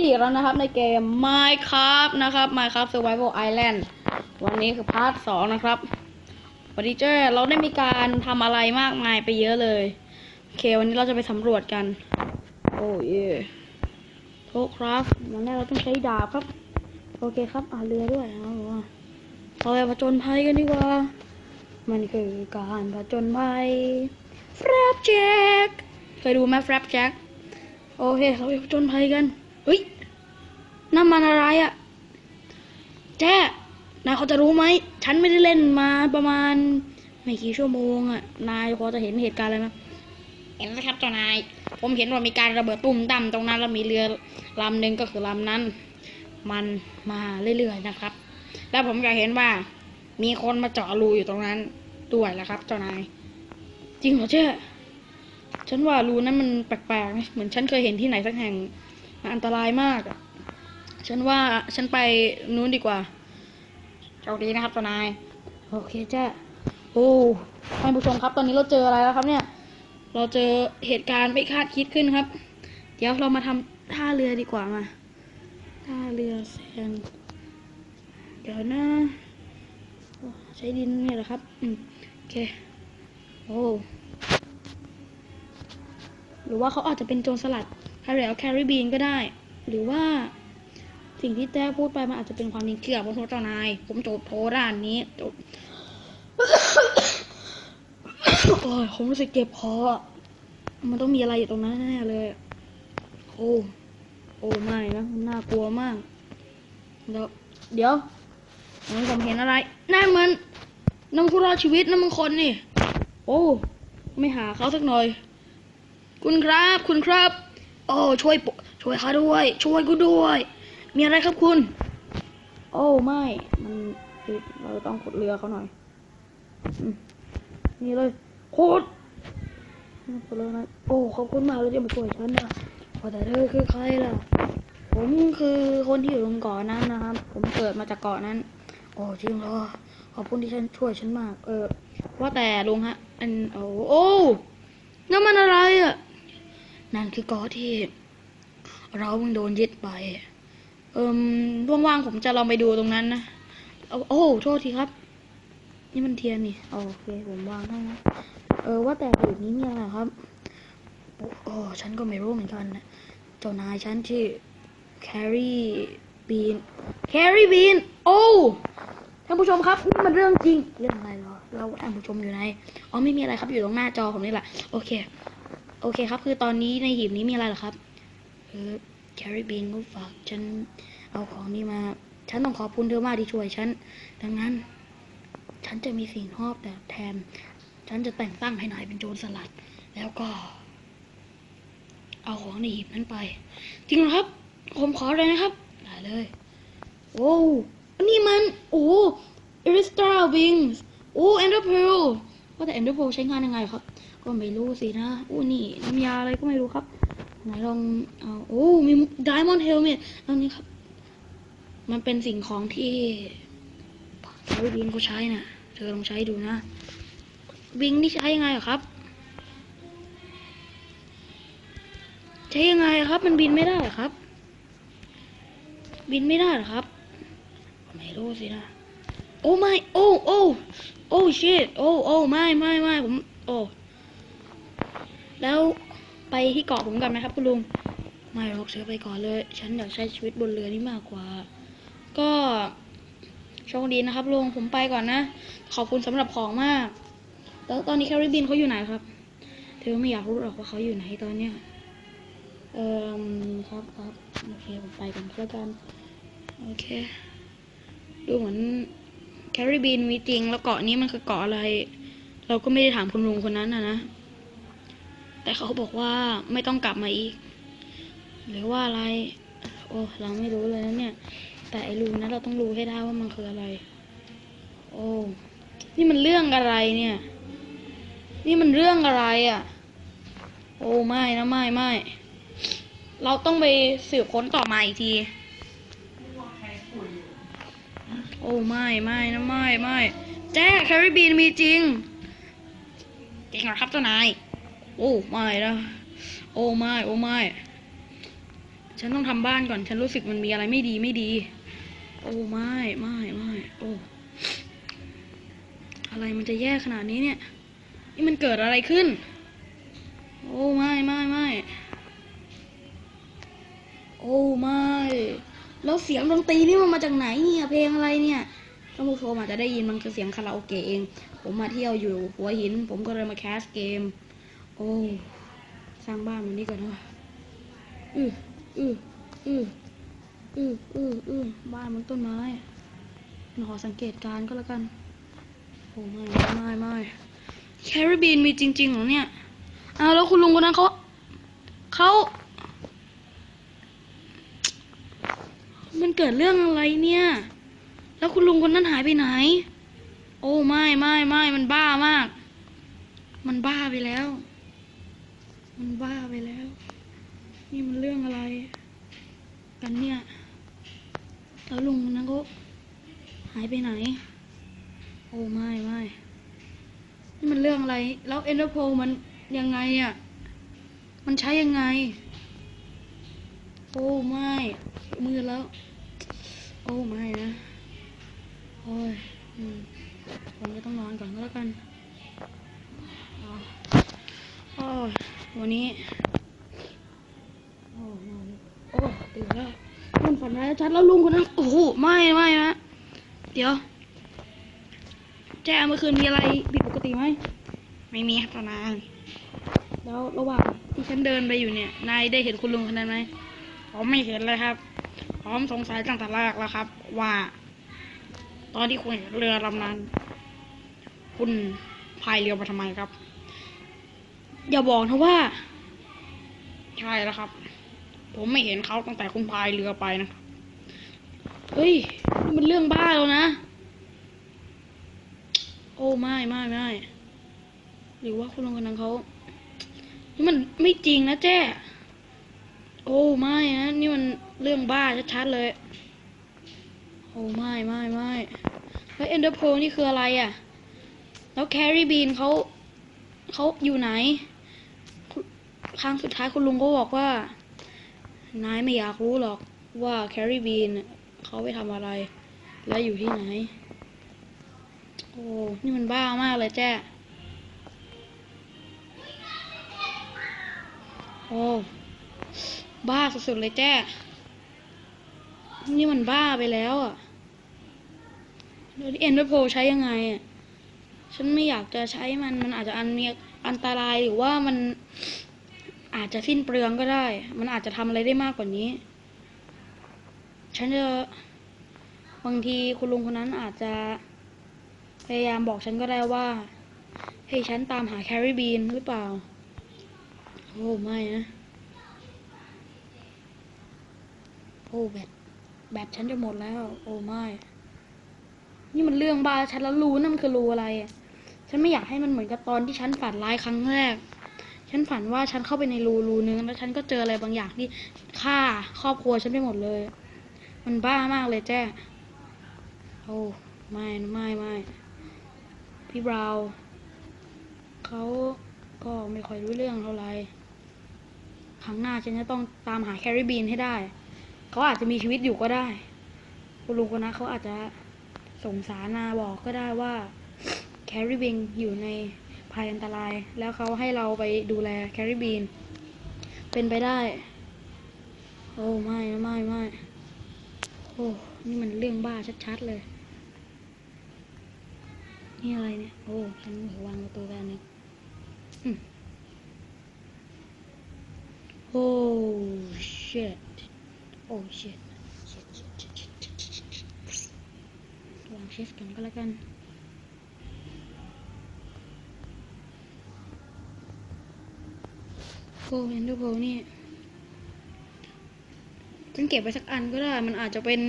ดีอีกแล้วนะครับในเกม Minecraft นะครับ Minecraft Survival Island วันนี้คือพาร์ทสองนะครับวัสดีเจ้เราได้มีการทำอะไรมากมายไปเยอะเลย โอเค วันนี้เราจะไปสำรวจกัน โอ้ยโทครับอย่างแรกเราต้องใช้ดาบครับ โอเคครับอาเรือด้วยเอาว่าเราไปผจญภัยกันดีกว่า มันคือการผจญภัย Flap Jack เคยดูไหม Flap Jack โอเคเราไปผจญภัยกัน เฮ้ยน้ำมันอะไรอะ่ะแจ้นายเขาจะรู้ไหม ฉันไม่ได้เล่นมาประมาณ ไม่กี่ชั่วโมงอะ่ะนายพอจะเห็นเหตุการณ์อะไรไหมเห็นไหมครับเจ้านาย ผมเห็นว่ามีการระเบิดตุ่มต่ำตรงนั้นแล้วมีเรือลำหนึ่งก็คือลำนั้น มันมาเรื่อยๆนะครับ แล้วผมก็เห็นว่า มีคนมาเจาะรูอยู่ตรงนั้นด้วยแหละครับ เจ้านาย จริงเหรอเจ้ฉันว่ารูนั้นมันแปลกๆนะเหมือนฉันเคยเห็นที่ไหนสักแห่งมัน อันตรายมากอะฉันว่าฉันไปนู้นดีกว่าโชคดีนะครับเจ้านาย โอเคจ้าโอ้ท่านผู้ชมครับ ตอนนี้เราเจออะไรแล้วครับเนี่ย เราเจอเหตุการณ์ไม่คาดคิดขึ้นครับ เดี๋ยวเรามาทำท่าเรือดีกว่ามา ท่าเรือแซงเดี๋ยวนะโอ้ใช้ดินเนี่ยแหละครับ อืมโอเค โอ้ หรือว่าเขาอาจจะเป็นโจรสลัด แคริลแคริบีนก็ได้ หรือว่าสิ่งที่แจ้พูดไปมันอาจจะเป็นความจริงเกี่ยวกับโทษเจ้านาย ผมโจทย์โทรด้านนี้โจทย์โอ้ยผมรู้สึกเจ็บคอมันต้องมีอะไรอยู่ตรงนั้นแน่เลย โอ้โอ้ไม่นะมันน่ากลัวมากเดี๋ยวเดี๋ยวผมเห็นอะไรนั่นมันนังผู้รอดชีวิตนั่นมันคนนี่ โอ้ ไม่หาเขาสักหน่อย คุณครับ คุณครับ โอ้ช่วยช่วยข้าด้วย ช่วยกูด้วย มีอะไรครับคุณ โอ้ไม่มันติดเราต้องขุดเรือเขาหน่อยนี่เลยขุดขุดเรือนะโอ้ขอบคุณมากเลยที่มาช่วยฉันนะว่าแต่เธอคือใครล่ะผมคือคนที่อยู่ตรงเกาะนั้นนะครับ ผมเกิดมาจากเกาะนั้น โอ้จริงเหรอขอบคุณที่ฉันช่วยฉันมาก เออ ว่าแต่ลุงฮะ อันโอ้โอ้นั่นมันอะไรอะ นั่นคือเกาะที่ เราเพิ่งโดนยึดไป เอิมว่างๆผมจะลองไปดูตรงนั้นนะเอาโอ้โทษทีครับ นี่มันเทียนนี่โอเคผมวางให้นะเออว่าแต่ผืนนี้มีอะไรครับโอ้โอ้ฉันก็ไม่รู้เหมือนกันนะเจ้านายฉันชื่อแครีบีนแครีบีนโอ้ท่านผู้ชมครับนี่มันเรื่องจริงเรื่องอะไรเหรอเราท่านผู้ชมอยู่ไหนอ๋อไม่มีอะไรครับอยู่ตรงหน้าจอผมนี่แหละโอเค โอเคครับ คือตอนนี้ในหีบนี้มีอะไรเหรอครับเออแคริบีนก็ฝากฉันเอาของนี้มา ฉันต้องขอบคุณเธอมากที่ช่วยฉัน ดังนั้น ฉันจะมีสิ่งมอบแต่แทน ฉันจะแต่งตั้งให้นายเป็นโจรสลัด แล้วก็ เอาของในหีบนั้นไป จริงเหรอครับ ผมขอเลยนะครับได้เลย โอ้นนี้มัน โอ้เอริสตราวิงส์โอ้เอนเดอร์เพลว่าแต่เอนเดอร์เพลใช้งานยังไงครับ ก็ไม่รู้สินะอู้นี่น้ำยาอะไรก็ไม่รู้ครับ ไหนลองเอาโอ้มีไดมอนด์เฮลเมตอันนี้ครับ มันเป็นสิ่งของที่แคริบีนเขาใช้น่ะ เธอลองใช้ดูนะ บิงนี่ใช้ยังไงอครับ ใช้ยังไงครับ มันบินไม่ได้หรอครับ บินไม่ได้หรอครับ ไม่รู้สินะ โอ้ไม่ โอ้ โอ้ โอ้ shit โอ้ โอ้ ไม่ ไม่ ไม่ ผม โอ้ แล้วไปที่เกาะผมกันไหมครับคุณลุง ไม่หรอกเสือไปก่อนเลย ฉันอยากใช้ชีวิตบนเรือนี้มากกว่า ก็โชคดีนะครับลุงผมไปก่อนนะ ขอบคุณสำหรับของมาก แล้วตอนนี้แคริบินเขาอยู่ไหนครับ เธอไม่อยากรู้หรอกว่าเขาอยู่ไหนตอนเนี้ยเอ่อครับครับโอเคผมไปกันแล้วกันโอเค ดูเหมือนแคริบีนมีจริงแล้วเกาะนี้มันคือเกาะอะไร เราก็ไม่ได้ถามคุณลุงคนนั้นนะนะ แต่เขาบอกว่าไม่ต้องกลับมาอีก หรือว่าอะไร โอ้เราไม่รู้เลยนะเนี่ย แต่ไอ้รูนั้นเราต้องรู้ให้ได้ว่ามันคืออะไร โอ้นี่มันเรื่องอะไรเนี่ย นี่มันเรื่องอะไรอะ่ะ โอ้ไม่นะไม่ไม่เราต้องไปสืบค้นต่อมาอีกที โอ้ไม่ไม่นะไม่ไม่แจ้แคริบีนมีจริงจริงเหรอครับเจ้านาย โอ้ไม่นะโอ้ไม่โอ้ไม่ฉันต้องทำบ้านก่อน ฉันรู้สึกมันมีอะไรไม่ดีไม่ดี โอ้ไม่ไม่ไม่โอ้อะไรมันจะแย่ขนาดนี้เนี่ย นี่มันเกิดอะไรขึ้น โอ้ไม่ไม่ไม่โอ้ไม่แล้วเสียงดนตรีนี่มันมาจากไหนเนี่ยเพลงอะไรเนี่ยท่านผู้ชมอาจจะได้ยินมันคือเสียงคาราโอเกะเอง ผมมาเที่ยวอยู่หัวหิน ผมก็เลยมาแคสเกม อ้สร้างบ้านมันนี่ก่อนนะอืออืออืออืออืออือบ้านมันต้นไม้ขอสังเกตการก็แล้วกันโอ้ไม่ไม่ไม่แคริบีนมีจริงๆเหรอเนี่ยอ้าวแล้วคุณลุงคนนั้นเขาเขามันเกิดเรื่องอะไรเนี่ย แล้วคุณลุงคนนั้นหายไปไหน โอ้ไม่ไม่ไม่มันบ้ามาก มันบ้าไปแล้ว มันบ้าไปแล้ว นี่มันเรื่องอะไร กันเนี่ย แล้วลุงนั้นเขาหายไปไหน โอ้ไม่ไม่นี่มันเรื่องอะไร แล้วเอ็นเตอร์โพมันยังไงอะ มันใช้ยังไง โอ้ไม่มืดแล้ว โอ้ไม่นะ โอ้ยอืมผมก็ต้องนอนก่อนก็แล้วกันอ๋อโอ้ย วันนี้ โอ้นอนโอ้ตื่นแล้วมันฝันร้ายชัดแล้วลุงคนนั้น โอ้โห ไม่ไม่นะ เดี๋ยว แจ้เมื่อคืนมีอะไรผิดปกติไหม ไม่มีครับตอนนั้นแล้วระหว่างที่ฉันเดินไปอยู่เนี่ย นายได้เห็นคุณลุงคนนั้นไหมผมไม่เห็นเลยครับผมสงสัยตั้งแต่แรกแล้วครับ ว่า ตอนที่คุณเห็นเรือลำนั้น คุณพายเรือมาทำไมครับ อย่าบอกนะว่า ใช่แล้วครับ ผมไม่เห็นเขาตั้งแต่คุณพายเรือไปนะครับเฮ้ยนี่มันเรื่องบ้าแล้วนะ โอ้ไม่ไม่ไม่หรือว่าคุณลุงคนนั้นเขานี่มันไม่จริงนะแจ้โอ้ไม่นะนี่มันเรื่องบ้าชัดๆเลย โอ้ไม่ไม่ไม่แล้วเอนเดอร์โพนี่คืออะไรอะ่ะ แล้วแครีบีนเขาเขาอยู่ไหน ครั้งสุดท้ายคุณลุงก็บอกว่า นายไม่อยากรู้หรอกว่าแครีบีนเขาไปทำอะไร และอยู่ที่ไหน โอ้นี่มันบ้ามากเลยแจ้โอ้บ้าสุดๆเลยแจ้นี่มันบ้าไปแล้วอะแล้วที่เอ็นเดอร์โพใช้ยังไงอะ ฉันไม่อยากจะใช้มัน มันอาจจะอันมีอันตรายหรือว่ามัน อาจจะสิ้นเปลืองก็ได้ มันอาจจะทำอะไรได้มากกว่านี้ ฉันจะบางทีคุณลุงคนนั้นอาจจะพยายามบอกฉันก็ได้ว่า ให้ฉันตามหาแคริบีนหรือเปล่า โอ้ไม่นะ โอ้แบตแบตฉันจะหมดแล้ว โอ้ไม่ นี่มันเรื่องบ้าฉันแล้วรู้นะมันคือรู้อะไร ฉันไม่อยากให้มันเหมือนกับตอนที่ฉันฝันร้ายครั้งแรก ฉันฝันว่าฉันเข้าไปในรูรูนึงแล้วฉันก็เจออะไรบางอย่างที่ฆ่าครอบครัวฉันไปหมดเลย มันบ้ามากเลยแจ้โอ้ไม่นะไม่ไม่พี่บราวน์เขาก็ไม่ค่อยรู้เรื่องเท่าไหร่ครั้งหน้าฉันจะต้องตามหาแคริบีนให้ได้ เขาอาจจะมีชีวิตอยู่ก็ได้คุณลุงคนนั้นเขาอาจจะสงสารมาบอกก็ได้ว่าแคริบีนอยู่ใน ภัยอันตราย แล้วเขาให้เราไปดูแลแคริบีน เป็นไปได้ โอ้ไม่ไม่ไม่โอ้นี่มันเรื่องบ้าชัดๆเลย นี่อะไรเนี่ย โอ้ฉันวางประตูแบบนึงโอ้ shit โอ้ shit วางเชฟกันก็แล้วกัน โอ้เอนเดอร์โพนี่ฉันเก็บไว้สักอันก็ได้ มันอาจจะเป็น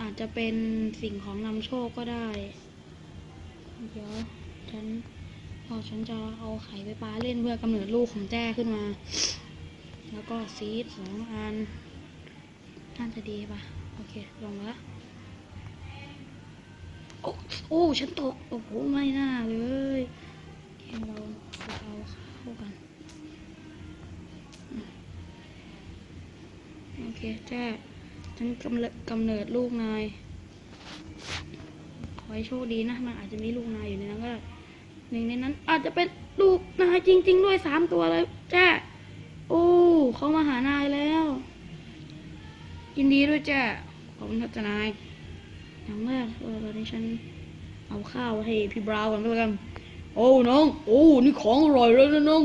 อาจจะเป็นสิ่งของนำโชคก็ได้ เดี๋ยวฉันพอฉันจะเอาไข่ไปปาเล่นเพื่อกำเนิดลูกของแจ้ขึ้นมา แล้วก็ซีดสองอันน่าจะดีปะโอเค ลงแล้วโอ้โอ้ฉันตก โอ้โห ไม่น่าเลยเคเราเอาเข้ากัน โอเคแจ้ฉันกำเนิดกำเนิดลูกนาย ขอให้โชคดีนะ มันอาจจะมีลูกนายอยู่ในนั้นก็ได้หนึ่งในนั้น อาจจะเป็นลูกนายจริง ๆ ด้วยสามตัวเลยแจ้โอ้เขามาหานายแล้ว ยินดีด้วยแจ้ขอบคุณครับเจ้านายอย่างแรกเออตอนนี้ฉันเอาข้าวให้พี่บราวน์ก่อนก็แล้วกัน โอ้น้อง โอ้ นี่ของอร่อยเลยนะน้อง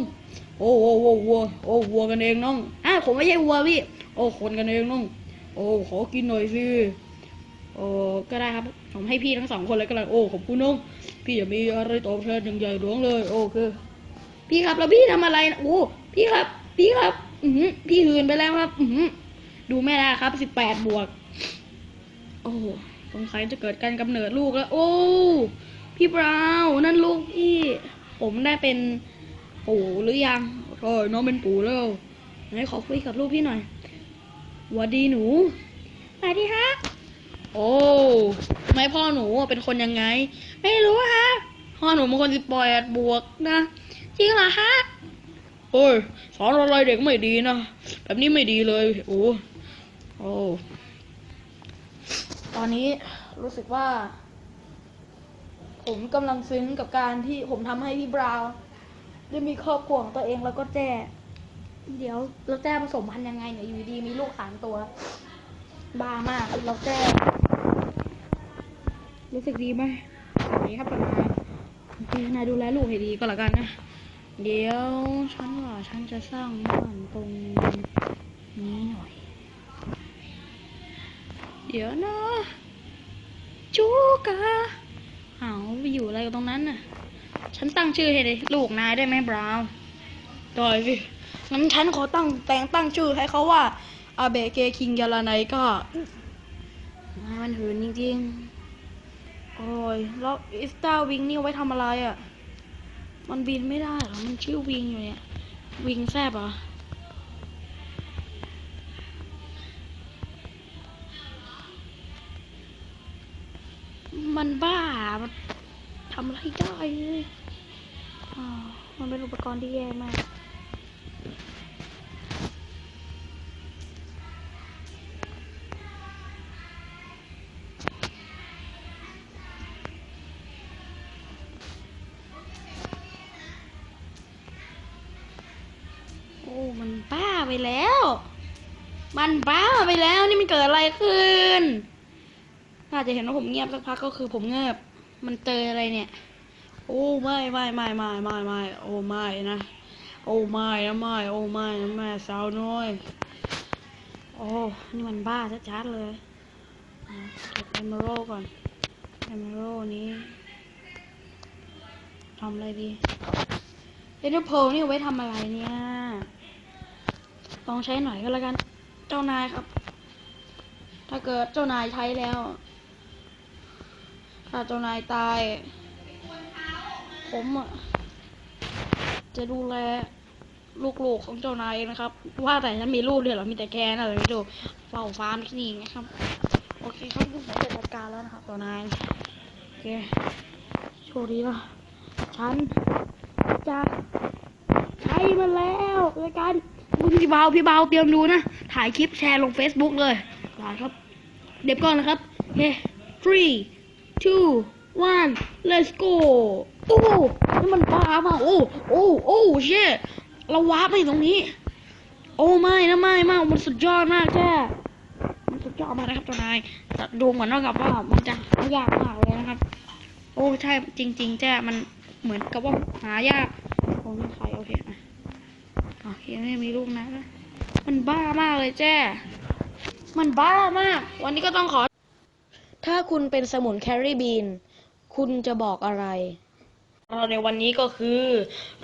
โอ้โอ้โอ้วัวโอ้วัวกันเองน้อง ผมไม่ใช่วัวพี่ โอ้คนกันเองน้องโอ้ขอกินหน่อยสิโอ้ก็ได้ครับ ผมให้พี่ทั้งสองคนเลยก็เลยโอ้ขอบคุณน้องพี่อย่ามีอะไรตอบแทนอย่างใหญ่หลวงเลย โอเคพี่ครับแล้วพี่ทำอะไรนะโอ้พี่ครับ พี่ครับ อือพี่หืนไปแล้วครับ อือดูแม่ได้ครับสิบแปดบวก โอ้สงสัยจะเกิดการกำเนิดลูกแล้ว โอ้พี่บราวน์นั่นลูกพี่ ผมได้เป็นปู่หรือยังโอ้ยน้องเป็นปู่แล้ว ไหนขอคุยกับลูกพี่หน่อยหวัดดีหนูสวัสดีฮะ โอ้ทำไมพ่อหนูเป็นคนยังไง ไม่รู้ฮะ พ่อหนูเป็นคนสิบแปดบวกนะ จริงเหรอฮะ โอ้ย สอนอะไรเด็กไม่ดีนะ แบบนี้ไม่ดีเลย โอ้โอ้ตอนนี้รู้สึกว่า ผมกำลังซึ้งกับการที่ผมทำให้พี่บราวน์ได้มีครอบครัวของตัวเองแล้วก็แจ้ เดี๋ยวแล้วแจ้ผสมพันธุ์ยังไงเนี่ยอยู่ดีมีลูกสามตัว บ้ามากแล้วแจ้รู้สึกดีไหมสวัสดีครับปนายโอเคนายดูแลลูกให้ดีก็แล้วกันนะ เดี๋ยวฉันว่าฉันจะสร้างบ้านตรงนี้หน่อย เดี๋ยวนะจูกาเอาไปอยู่อะไรกับตรงนั้นน่ะ ฉันตั้งชื่อให้เลยลูกนายได้ไหมบราวน์ได้สิ งั้นฉันขอตั้งแต่งตั้งชื่อให้เขาว่าอาเบเกคิงยาลาไนก็มันหืนจริงๆ โอ้ย แล้วอิสตาวิงนี่ไว้ทำอะไรอะ มันบินไม่ได้หรอ มันชื่อวิงอยู่เนี่ย วิงแซบเหรอมันบ้า มันทำอะไรได้เลยอ่าวมันเป็นอุปกรณ์ที่แย่มาก มันบ้าไปแล้วนี่มันเกิดอะไรขึ้นถ้าจะเห็นว่าผมเงียบสักพักก็คือผมเงียบ มันเจออะไรเนี่ย โอ้ไม่ไม่ไม่ไม่ไม่ไม่โอ้ไม่นะ โอ้ไม่นะไม่โอ้ไม่นะแม่สาวน้อย โอ้นี่มันบ้าชัดๆเลยเก็บเอมเมอรัลก่อนเอมเมอรัลนี้ทำอะไรดีเอเดอร์โพนี่ไว้ทำอะไรเนี่ยลองใช้หน่อยก็แล้วกัน เจ้านายครับ ถ้าเกิดเจ้านายใช้แล้ว ถ้าเจ้านายตาย ผมอะจะดูแลลูกๆของเจ้านายนะครับ ว่าแต่ฉันมีลูกเดียวหรอมีแต่แกนะเลยไม่ดูเฝ้าฟาร์มที่นี่นะครับ โอเคครับผมจะจัดการแล้วนะครับตัวนายโอเคโชคดีนะฉันจะใช้มันแล้วรายการ พี่เบาพี่เบาเตรียมดูนะ ถ่ายคลิปแชร์ลง Facebook เลยได้ครับ เด็บก่อนนะครับเค three two one let's go โอ้นี่มันบ้ามาโอ้โอ้โอ้เช่เราวาไปตรงนี้ โอ้ไม่นะไม่มากมันสุดยอดมากแจ้มันสุดยอดมากนะครับเจ้านายแต่ดูเหมือนกับว่ามันจะหายากมากเลยนะครับ โอ้ใช่จริง ๆแจ้มันเหมือนกับว่าหายากผมไม่ใครโอเค อะโอเคไม่มีลูกนะ มันบ้ามากเลยแจ้ มันบ้ามาก วันนี้ก็ต้องขอ ถ้าคุณเป็นสมุนแคริบีน คุณจะบอกอะไร เราในวันนี้ก็คือ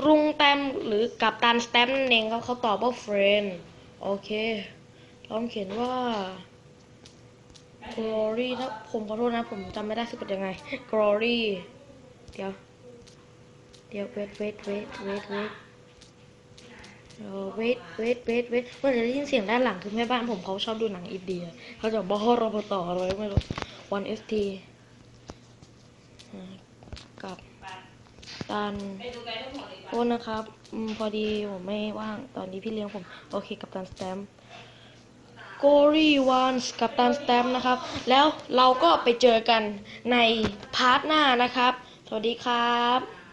รุงแตมหรือกับตันสแตมนั่นเองครับเขาตอบว่าเฟรนโอเคลองเขียนว่า glory นะผมขอโทษนะ ผมจำไม่ได้สะกดยังไง glory เดี๋ยว เดี๋ยว wait wait wait wait wait เดี๋ยว wait wait wait wait เมื่อจะได้ยินเสียงด้านหลังคือแม่บ้านผมเขาชอบดูหนังอินเดียเขาจะบอกรบต่ออะไรไม่รู้ one st อ่ากับตันโทษนะครับพอดีผมไม่ว่างตอนนี้พี่เลี้ยงผม โอเคกับตันสแตมโกรีวานส์กับตันสแตมนะครับ แล้วเราก็ไปเจอกันในพาร์ทหน้านะครับ สวัสดีครับ